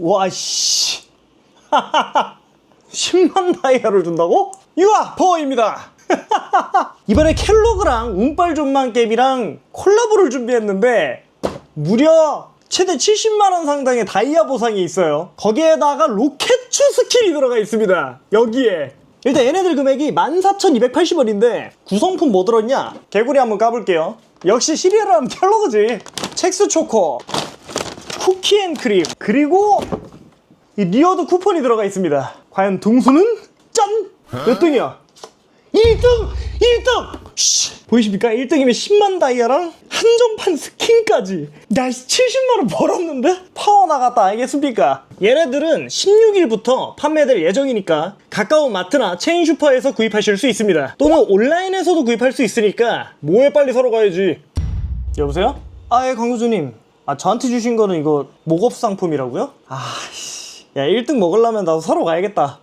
와씨. 10만 다이아를 준다고? 유아 퍼입니다. 이번에 켈로그랑 운빨 좀만 게임이랑 콜라보를 준비했는데 무려 최대 70만원 상당의 다이아 보상이 있어요. 거기에다가 로켓추 스킬이 들어가 있습니다. 여기에. 일단 얘네들 금액이 14,280원인데 구성품 뭐 들었냐? 개구리 한번 까볼게요. 역시 시리얼은 켈로그지. 첵스 초코 쿠키앤크림 그리고 이 리어드 쿠폰이 들어가 있습니다 과연 등수는? 짠! 몇 등이야? 1등! 1등! 쉬, 보이십니까? 1등이면 10만 다이아랑 한정판 스킨까지 나 70만원 벌었는데? 파워 나갔다 알겠습니까? 얘네들은 16일부터 판매될 예정이니까 가까운 마트나 체인 슈퍼에서 구입하실 수 있습니다 또는 온라인에서도 구입할 수 있으니까 뭐해 빨리 사러 가야지 여보세요? 아예 광고주님 아 저한테 주신 거는 이거 목업 상품이라고요? 아씨 야 1등 먹으려면 나도 사러 가야겠다